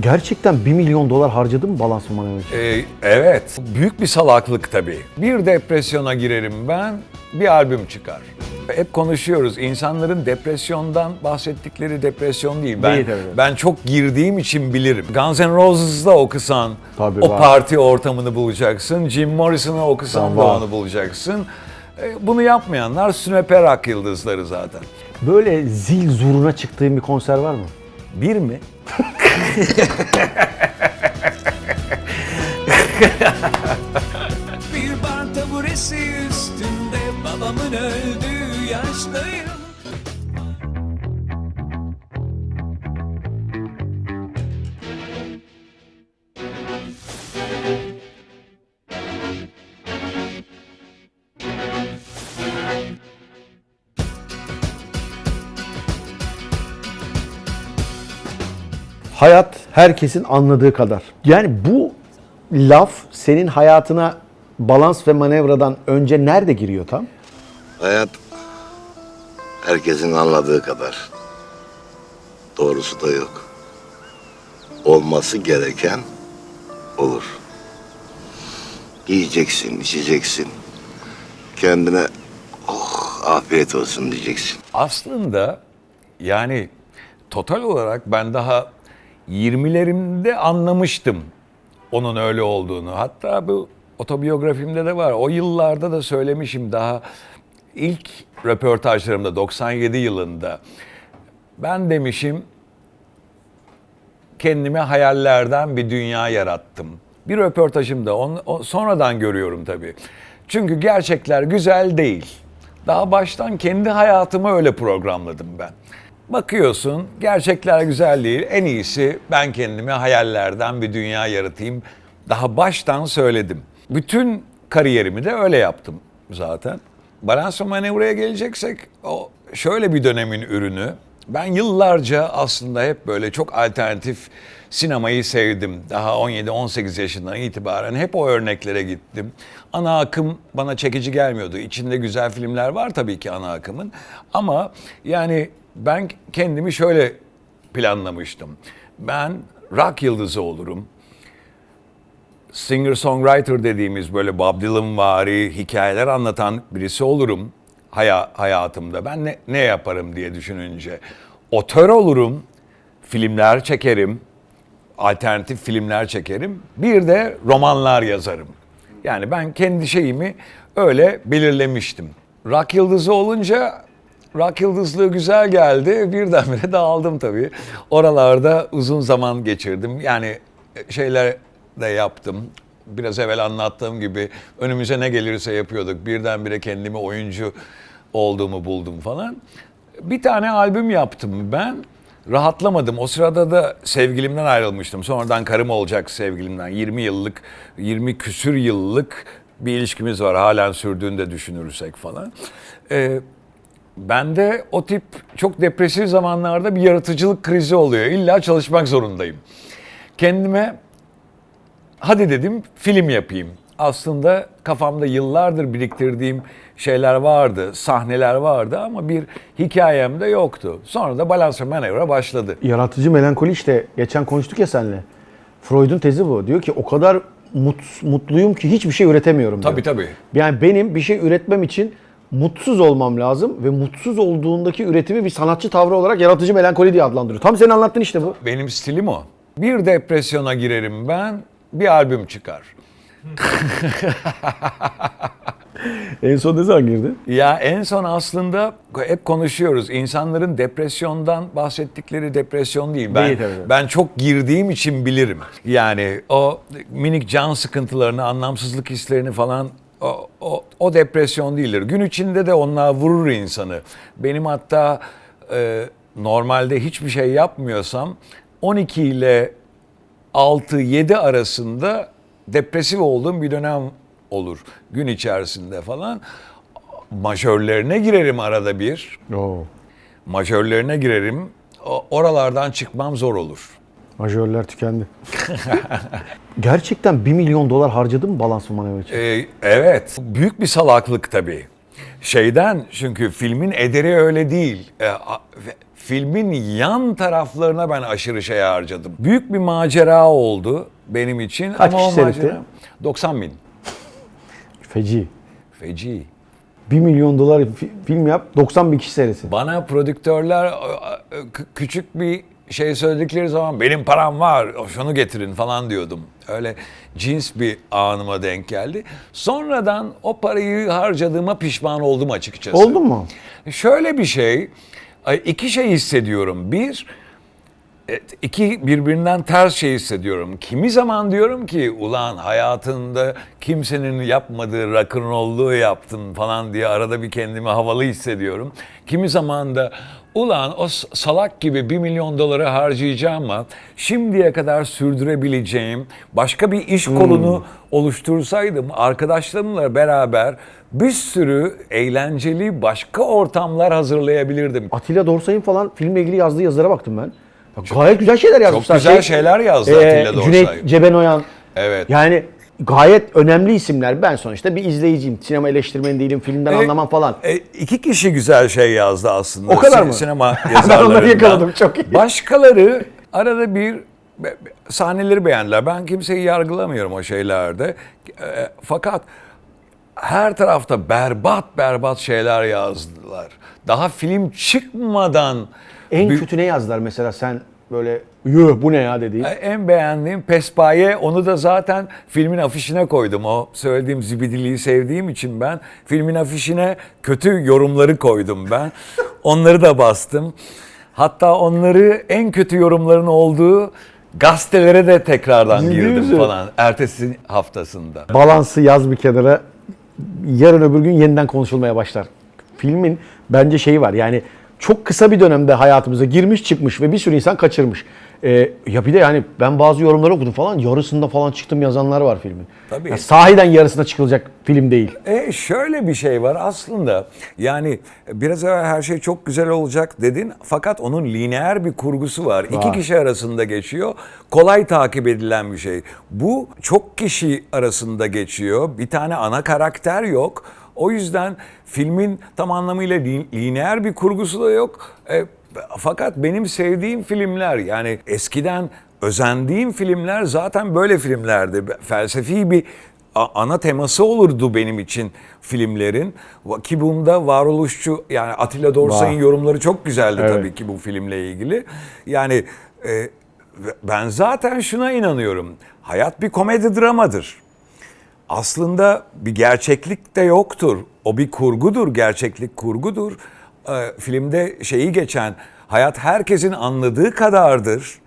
Gerçekten 1 milyon dolar harcadın mı balans manevra için? Ee, evet. Büyük bir salaklık tabii. Bir depresyona girerim ben, bir albüm çıkar. Hep konuşuyoruz. İnsanların depresyondan bahsettikleri depresyon değil. Ben, Değil tabii. ben çok girdiğim için bilirim. Guns N' Roses'da okusan Tabii o var. parti ortamını bulacaksın. Jim Morrison'ı okusan da var. onu bulacaksın. Ee, Bunu yapmayanlar sünepe rock yıldızları zaten. Böyle zil zuruna çıktığın bir konser var mı? Bir mi? Bir bar taburesi üstünde babamın öldüğü yaştayım Hayat herkesin anladığı kadar. Yani bu laf senin hayatına balans ve manevradan önce nerede giriyor tam? Hayat herkesin anladığı kadar. Doğrusu da yok. Olması gereken olur. Yiyeceksin, içeceksin. Kendine oh afiyet olsun diyeceksin. Aslında yani total olarak ben daha 20'lerimde anlamıştım onun öyle olduğunu. Hatta bu otobiyografimde de var. O yıllarda da söylemişim daha ilk röportajlarımda 97 yılında. Ben demişim kendime hayallerden bir dünya yarattım. Bir röportajımda onu, o- sonradan görüyorum tabii. Çünkü gerçekler güzel değil. Daha baştan kendi hayatımı öyle programladım ben. Bakıyorsun gerçekler güzel değil. En iyisi ben kendime hayallerden bir dünya yaratayım. Daha baştan söyledim. Bütün kariyerimi de öyle yaptım zaten. Balans ve manevraya geleceksek o şöyle bir dönemin ürünü. Ben yıllarca aslında hep böyle çok alternatif sinemayı sevdim. Daha 17-18 yaşından itibaren hep o örneklere gittim. Ana akım bana çekici gelmiyordu. İçinde güzel filmler var tabii ki ana akımın. Ama yani ben kendimi şöyle planlamıştım. Ben rock yıldızı olurum singer-songwriter dediğimiz böyle Bob Dylan vari hikayeler anlatan birisi olurum haya, hayatımda. Ben ne, ne yaparım diye düşününce. Otör olurum, filmler çekerim, alternatif filmler çekerim. Bir de romanlar yazarım. Yani ben kendi şeyimi öyle belirlemiştim. Rock yıldızı olunca rock yıldızlığı güzel geldi. Birdenbire dağıldım tabii. Oralarda uzun zaman geçirdim. Yani şeyler de yaptım. Biraz evvel anlattığım gibi önümüze ne gelirse yapıyorduk. Birdenbire kendimi oyuncu olduğumu buldum falan. Bir tane albüm yaptım ben. Rahatlamadım. O sırada da sevgilimden ayrılmıştım. Sonradan karım olacak sevgilimden. 20 yıllık, 20 küsür yıllık bir ilişkimiz var. Halen sürdüğünü de düşünürsek falan. Ee, ben de o tip çok depresif zamanlarda bir yaratıcılık krizi oluyor. İlla çalışmak zorundayım. Kendime hadi dedim film yapayım. Aslında kafamda yıllardır biriktirdiğim şeyler vardı, sahneler vardı ama bir hikayem de yoktu. Sonra da Balance Manevra başladı. Yaratıcı melankoli işte geçen konuştuk ya seninle. Freud'un tezi bu. Diyor ki o kadar mut- mutluyum ki hiçbir şey üretemiyorum diyor. Tabii tabii. Yani benim bir şey üretmem için mutsuz olmam lazım ve mutsuz olduğundaki üretimi bir sanatçı tavrı olarak yaratıcı melankoli diye adlandırıyor. Tam senin anlattığın işte bu. Benim stilim o. Bir depresyona girerim ben, bir albüm çıkar. En son ne zaman girdin? Ya en son aslında hep konuşuyoruz. İnsanların depresyondan bahsettikleri depresyon değil. Ben Değil tabii. ben çok girdiğim için bilirim. Yani o minik can sıkıntılarını, anlamsızlık hislerini falan o, o, o depresyon değildir. Gün içinde de onlar vurur insanı. Benim hatta e, normalde hiçbir şey yapmıyorsam 12 ile 6-7 arasında depresif olduğum bir dönem olur gün içerisinde falan. Majörlerine girerim arada bir. Oo. Majörlerine girerim. O- Oralardan çıkmam zor olur. Majörler tükendi. Gerçekten 1 milyon dolar harcadın mı balans manevra için? Ee, evet. Büyük bir salaklık tabii. Şeyden çünkü filmin ederi öyle değil. Ee, filmin yan taraflarına ben aşırı şey harcadım. Büyük bir macera oldu benim için. Kaç ama kişi seyretti? macera 90 bin. Feci. Feci. 1 milyon dolar fi- film yap 90 bin kişi seyretsin. Bana prodüktörler kü- küçük bir şey söyledikleri zaman benim param var şunu getirin falan diyordum. Öyle cins bir anıma denk geldi. Sonradan o parayı harcadığıma pişman oldum açıkçası. Oldu mu? Şöyle bir şey, iki şey hissediyorum. Bir, iki birbirinden ters şey hissediyorum. Kimi zaman diyorum ki ulan hayatında kimsenin yapmadığı rock'n'roll'luğu yaptın falan diye arada bir kendimi havalı hissediyorum. Kimi zaman da ulan o salak gibi bir milyon doları harcayacağım ama şimdiye kadar sürdürebileceğim başka bir iş kolunu oluştursaydım arkadaşlarımla beraber bir sürü eğlenceli başka ortamlar hazırlayabilirdim. Atilla Dorsay'ın falan filmle ilgili yazdığı yazılara baktım ben. Ya gayet güzel şeyler yazmışlar. güzel şeyler yazdı Atilla Dorsay. Cüneyt Cebenoyan. Evet. Yani gayet önemli isimler. Ben sonuçta bir izleyiciyim. Sinema eleştirmeni değilim, filmden E, anlamam falan. E, iki kişi güzel şey yazdı aslında. O kadar mı? Sinema Ben yazarlarından. onları yakaladım, çok iyi. Başkaları arada bir sahneleri beğendiler. Ben kimseyi yargılamıyorum o şeylerde. E, fakat her tarafta berbat berbat şeyler yazdılar. Daha film çıkmadan En bir- kötü ne yazdılar mesela sen böyle yuh bu ne ya dediğin. en beğendiğim Pespaye onu da zaten filmin afişine koydum. O söylediğim zibidiliği sevdiğim için ben filmin afişine kötü yorumları koydum ben. Onları da bastım. Hatta onları en kötü yorumların olduğu gazetelere de tekrardan Ciddi girdim misin? falan ertesi haftasında. Balansı yaz bir kenara. Yarın öbür gün yeniden konuşulmaya başlar. Filmin bence şeyi var yani çok kısa bir dönemde hayatımıza girmiş çıkmış ve bir sürü insan kaçırmış. Ee, ya bir de yani ben bazı yorumları okudum falan yarısında falan çıktım yazanlar var filmin. Tabii. Ya sahiden yarısına çıkılacak film değil. E şöyle bir şey var aslında. Yani biraz evvel her şey çok güzel olacak dedin fakat onun lineer bir kurgusu var. İki Var. kişi arasında geçiyor. Kolay takip edilen bir şey. Bu çok kişi arasında geçiyor. Bir tane ana karakter yok. O yüzden filmin tam anlamıyla li- lineer bir kurgusu da yok. E, fakat benim sevdiğim filmler yani eskiden özendiğim filmler zaten böyle filmlerdi. Felsefi bir ana teması olurdu benim için filmlerin. Ki bunda varoluşçu yani Atilla Dorsay'ın yorumları çok güzeldi Evet. tabii ki bu filmle ilgili. Yani e, ben zaten şuna inanıyorum. Hayat bir komedi dramadır. Aslında bir gerçeklik de yoktur. O bir kurgudur, gerçeklik kurgudur. E, filmde şeyi geçen hayat herkesin anladığı kadardır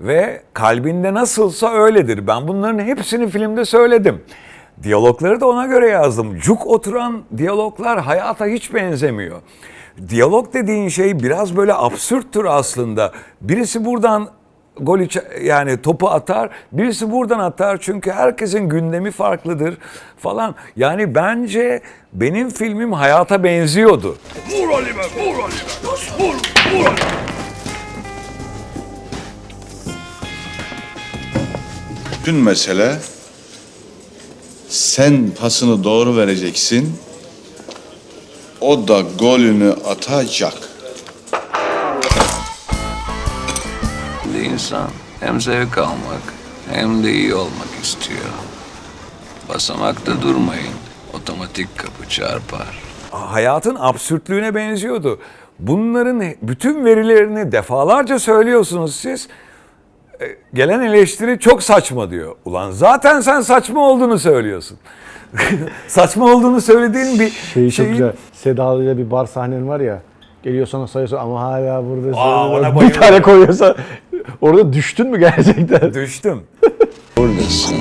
ve kalbinde nasılsa öyledir. Ben bunların hepsini filmde söyledim. Diyalogları da ona göre yazdım. Cuk oturan diyaloglar hayata hiç benzemiyor. Diyalog dediğin şey biraz böyle absürttür aslında. Birisi buradan gol içe- yani topu atar, birisi buradan atar çünkü herkesin gündemi farklıdır falan. Yani bence benim filmim hayata benziyordu. Bütün mesele sen pasını doğru vereceksin. O da golünü atacak. İnsan hem zevk almak hem de iyi olmak istiyor. Basamakta durmayın. Otomatik kapı çarpar. hayatın absürtlüğüne benziyordu. Bunların bütün verilerini defalarca söylüyorsunuz siz. E, Gelen eleştiri çok saçma diyor. Ulan zaten sen saçma olduğunu söylüyorsun. saçma olduğunu söylediğin bir Şey çok şeyin- güzel. Seda ile bir bar sahnen var ya. Geliyor sana sayıyorsa ama hala burada Aa, ona bir tane koyuyorsa orada düştün mü gerçekten? Düştüm.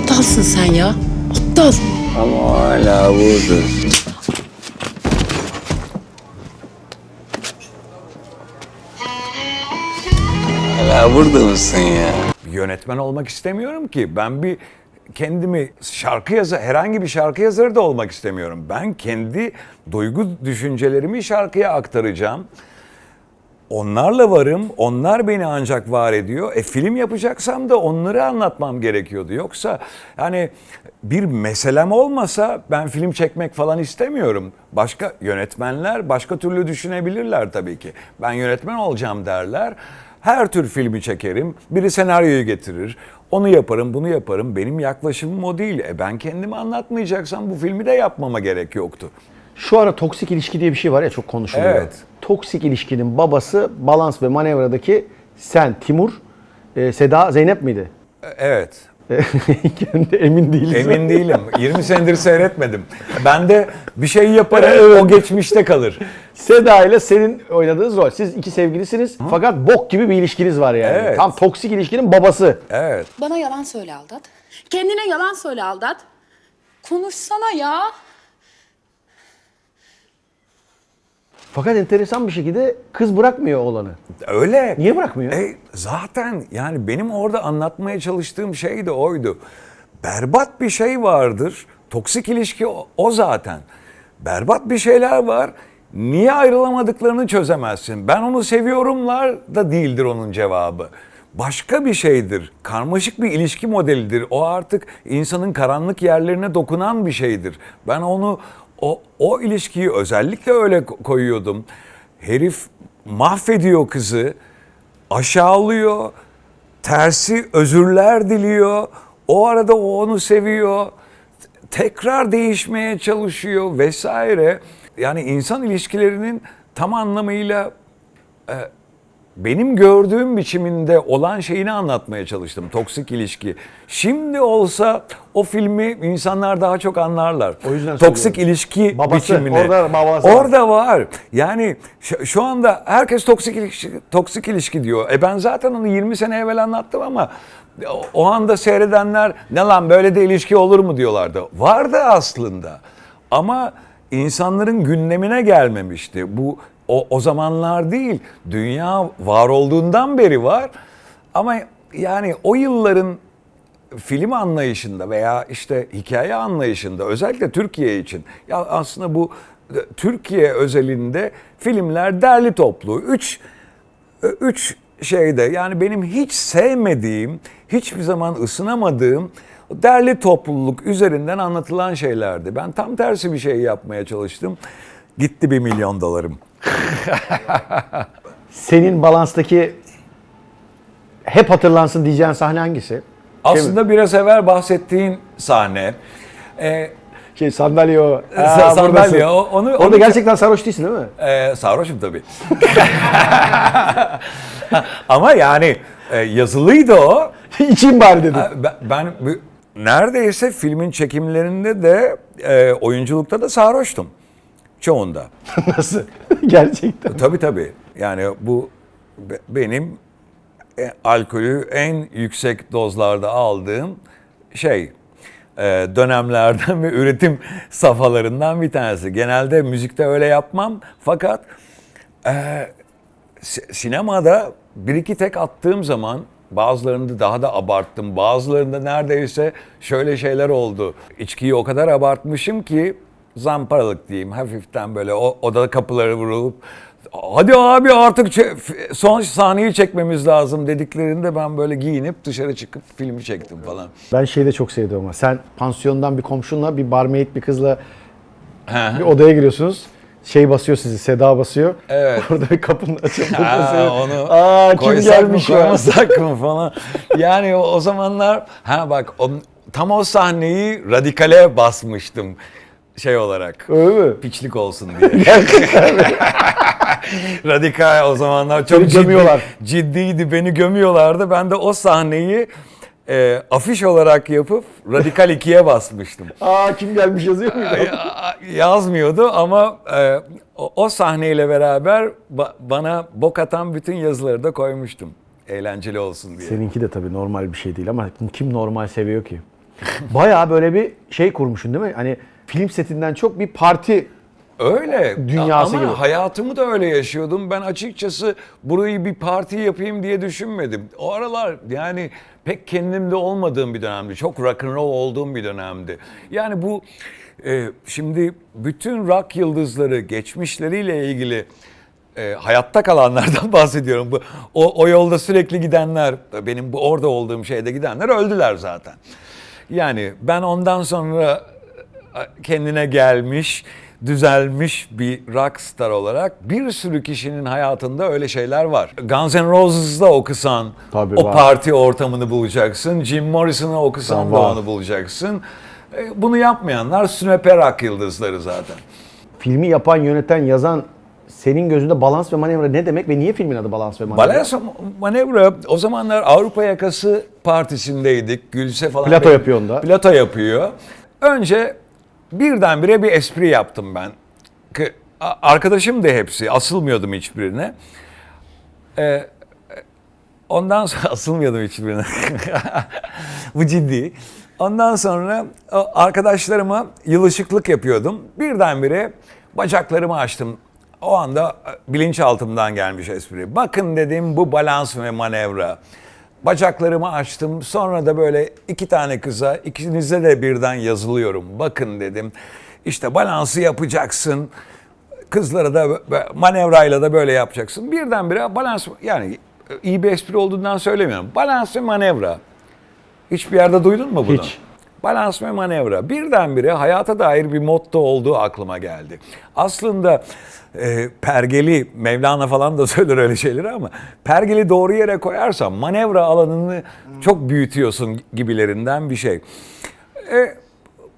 Aptalsın sen ya. Aptal. Ama hala burada. Hala burada mısın ya? Yönetmen olmak istemiyorum ki. Ben bir kendimi şarkı yazar, herhangi bir şarkı yazarı da olmak istemiyorum. Ben kendi duygu düşüncelerimi şarkıya aktaracağım. Onlarla varım. Onlar beni ancak var ediyor. E film yapacaksam da onları anlatmam gerekiyordu. Yoksa hani bir meselem olmasa ben film çekmek falan istemiyorum. Başka yönetmenler başka türlü düşünebilirler tabii ki. Ben yönetmen olacağım derler. Her tür filmi çekerim. Biri senaryoyu getirir. Onu yaparım, bunu yaparım. Benim yaklaşımım o değil. E ben kendimi anlatmayacaksam bu filmi de yapmama gerek yoktu. Şu ara toksik ilişki diye bir şey var ya çok konuşuluyor. Evet. Toksik ilişkinin babası balans ve manevradaki sen Timur, e, Seda Zeynep miydi? E, Evet. Kendi emin değiliz. Emin değilim. 20 senedir seyretmedim. Ben de bir şey yaparım o geçmişte kalır. Seda ile senin oynadığınız rol. Siz iki sevgilisiniz fakat bok gibi bir ilişkiniz var yani. Evet. Tam toksik ilişkinin babası. Evet. Bana yalan söyle aldat. Kendine yalan söyle aldat. Konuşsana ya. Fakat enteresan bir şekilde kız bırakmıyor oğlanı. Öyle. Niye bırakmıyor? E, zaten yani benim orada anlatmaya çalıştığım şey de oydu. Berbat bir şey vardır. Toksik ilişki o, o zaten. Berbat bir şeyler var. Niye ayrılamadıklarını çözemezsin. Ben onu seviyorumlar da değildir onun cevabı. Başka bir şeydir. Karmaşık bir ilişki modelidir. O artık insanın karanlık yerlerine dokunan bir şeydir. Ben onu o, o ilişkiyi özellikle öyle ko- koyuyordum. Herif mahvediyor kızı aşağılıyor, tersi özürler diliyor. O arada o onu seviyor. Tekrar değişmeye çalışıyor vesaire. Yani insan ilişkilerinin tam anlamıyla e, benim gördüğüm biçiminde olan şeyini anlatmaya çalıştım. Toksik ilişki. Şimdi olsa o filmi insanlar daha çok anlarlar. O yüzden Toksik söylüyorum. ilişki Babası, biçimini. orada babası var. Orada var. Yani şu, anda herkes toksik ilişki, toksik ilişki diyor. E ben zaten onu 20 sene evvel anlattım ama o anda seyredenler ne lan böyle de ilişki olur mu diyorlardı. Vardı aslında. Ama insanların gündemine gelmemişti. Bu o, o zamanlar değil. Dünya var olduğundan beri var. Ama yani o yılların film anlayışında veya işte hikaye anlayışında özellikle Türkiye için ya aslında bu e, Türkiye özelinde filmler derli toplu. Üç, e, üç şeyde yani benim hiç sevmediğim, hiçbir zaman ısınamadığım derli topluluk üzerinden anlatılan şeylerdi. Ben tam tersi bir şey yapmaya çalıştım. Gitti bir milyon dolarım. Senin balanstaki hep hatırlansın diyeceğin sahne hangisi? Aslında biraz evvel bahsettiğin sahne. e, Şey sandalye o. Sa- Aa, sandalye, o- onu- Orada onu- gerçekten sarhoş değilsin değil mi? Ee, sarhoşum tabii. Ama yani e, yazılıydı o. İçeyim bari dedim. Ben, ben bu- neredeyse filmin çekimlerinde de e, oyunculukta da sarhoştum. Çoğunda. Nasıl? gerçekten. Tabii tabii. Yani bu be- benim e, alkolü en yüksek dozlarda aldığım şey e, dönemlerden ve üretim safhalarından bir tanesi. Genelde müzikte öyle yapmam fakat e, si- sinemada bir iki tek attığım zaman bazılarında daha da abarttım. Bazılarında neredeyse şöyle şeyler oldu. İçkiyi o kadar abartmışım ki zamparalık diyeyim hafiften böyle o odada kapıları vurulup hadi abi artık son sahneyi çekmemiz lazım dediklerinde ben böyle giyinip dışarı çıkıp filmi çektim falan. Ben şeyi de çok sevdim ama sen pansiyondan bir komşunla bir barmaid bir kızla bir odaya giriyorsunuz. Şey basıyor sizi, Seda basıyor. Evet. Orada bir kapının açılması. Ha, onu Aa kim gelmiş mı, ya? koymasak mı falan. Yani o, o zamanlar ha bak o, tam o sahneyi radikale basmıştım şey olarak. Öyle mi? Piçlik olsun diye. Radikal o zamanlar çok Seni ciddi, gömüyorlar. ciddiydi. Beni gömüyorlardı. Ben de o sahneyi e, afiş olarak yapıp Radikal 2'ye basmıştım. Aa kim gelmiş yazıyor muydu? Ya- Yazmıyordu ama e, o, o sahneyle beraber ba- bana bok atan bütün yazıları da koymuştum. Eğlenceli olsun diye. Seninki de tabii normal bir şey değil ama kim normal seviyor ki? Bayağı böyle bir şey kurmuşsun değil mi? Hani film setinden çok bir parti Öyle. Dünyası Ama gibi. hayatımı da öyle yaşıyordum. Ben açıkçası burayı bir parti yapayım diye düşünmedim. O aralar yani pek kendimde olmadığım bir dönemdi. Çok rock and roll olduğum bir dönemdi. Yani bu e, şimdi bütün rock yıldızları geçmişleriyle ilgili e, hayatta kalanlardan bahsediyorum. Bu o, o yolda sürekli gidenler, benim bu orada olduğum şeyde gidenler öldüler zaten. Yani ben ondan sonra kendine gelmiş, düzelmiş bir rockstar olarak bir sürü kişinin hayatında öyle şeyler var. Guns N' Roses'da okusan Tabii o var. parti ortamını bulacaksın. Jim Morrison'ı okusan Tamam, da var. onu bulacaksın. E, Bunu yapmayanlar sünepe rock yıldızları zaten. Filmi yapan, yöneten, yazan senin gözünde balans ve manevra ne demek ve niye filmin adı balans ve manevra? Balans manevra o zamanlar Avrupa Yakası Partisi'ndeydik. Gülse falan. Plato yapıyor onda. Plato yapıyor. Önce birdenbire bir espri yaptım ben. Arkadaşım da hepsi. Asılmıyordum hiçbirine. Ee, ondan sonra asılmıyordum hiçbirine. Bu ciddi. Ondan sonra arkadaşlarıma yılışıklık yapıyordum. Birdenbire bacaklarımı açtım. O anda e, bilinçaltımdan gelmiş espri. Bakın dedim bu balans ve manevra. Bacaklarımı açtım. Sonra da böyle iki tane kıza ikinize de birden yazılıyorum. Bakın dedim. İşte balansı yapacaksın. Kızlara da manevrayla da böyle yapacaksın. Birdenbire balans yani iyi bir espri olduğundan söylemiyorum. Balans ve manevra. Hiçbir yerde duydun mu bunu? Hiç. Balans ve manevra. Birdenbire hayata dair bir motto olduğu aklıma geldi. Aslında e, pergeli, Mevlana falan da söyler öyle şeyleri ama pergeli doğru yere koyarsan manevra alanını çok büyütüyorsun gibilerinden bir şey. E,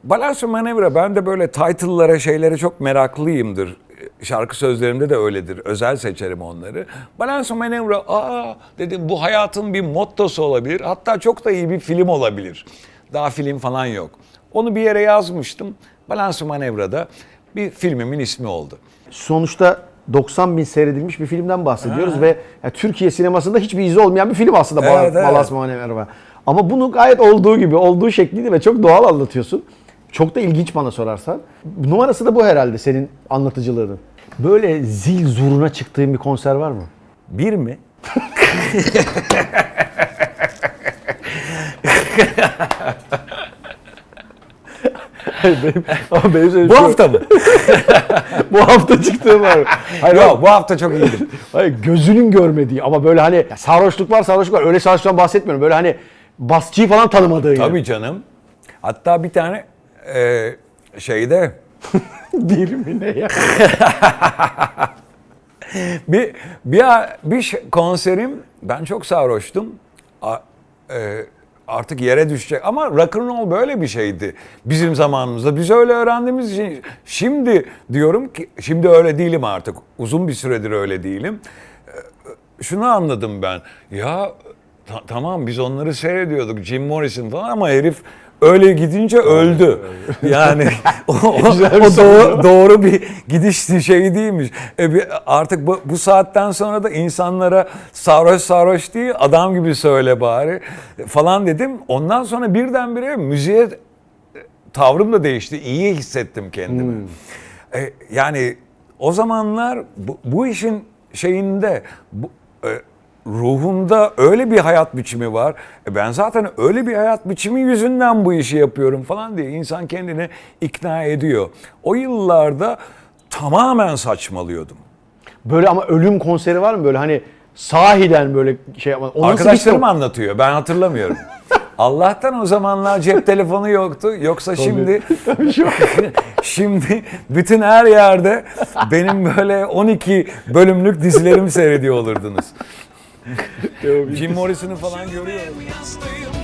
balans ve manevra ben de böyle title'lara şeylere çok meraklıyımdır. Şarkı sözlerimde de öyledir. Özel seçerim onları. Balans manevra aa dedim bu hayatın bir mottosu olabilir. Hatta çok da iyi bir film olabilir. Daha film falan yok. Onu bir yere yazmıştım. Balans manevrada bir filmimin ismi oldu. Sonuçta 90 bin seyredilmiş bir filmden bahsediyoruz ve yani Türkiye sinemasında hiçbir izi olmayan bir film aslında Bal- Evet, evet. Balans Manevra. Ama bunu gayet olduğu gibi, olduğu şekliyle ve çok doğal anlatıyorsun. Çok da ilginç bana sorarsan. Numarası da bu herhalde senin anlatıcılığının. Böyle zil zuruna çıktığın bir konser var mı? Bir mi? benim, ama benim söylediğim Bu şu- hafta mı? bu hafta çıktığım var. Hayır, Yok bu hafta çok iyiydi. Hayır, gözünün görmediği ama böyle hani ya sarhoşluk var sarhoşluk var öyle sarhoşluktan bahsetmiyorum. Böyle hani basçıyı falan tanımadığı Tabii canım. Hatta bir tane e, şeyde Bir mi ne ya? bir bir bir ş- konserim ben çok sarhoştum. A- e, artık yere düşecek ama rock roll böyle bir şeydi bizim zamanımızda. Biz öyle öğrendiğimiz için şimdi diyorum ki şimdi öyle değilim artık. Uzun bir süredir öyle değilim. E, Şunu anladım ben. Ya ta- tamam biz onları seyrediyorduk Jim Morrison falan ama herif öyle gidince öldü. Yani o, o- o doğru, doğru bir gidiş şey değilmiş. E bir- artık bu, bu saatten sonra da insanlara sarhoş sarhoş değil adam gibi söyle bari falan dedim. Ondan sonra birdenbire müziğe e, tavrım da değişti. İyi hissettim kendimi. E, yani o zamanlar bu, bu işin şeyinde bu, e, ruhumda öyle bir hayat biçimi var. E, ben zaten öyle bir hayat biçimi yüzünden bu işi yapıyorum falan diye insan kendini ikna ediyor. O yıllarda tamamen saçmalıyordum. Böyle ama ölüm konseri var mı böyle hani sahiden böyle şey yapma. O nasıl Arkadaşlarım son- anlatıyor. Ben hatırlamıyorum. Allah'tan o zamanlar cep telefonu yoktu. Yoksa şimdi şimdi bütün her yerde benim böyle 12 bölümlük dizilerimi seyrediyor olurdunuz. Jim Morrison'ı falan görüyorum. Yastığım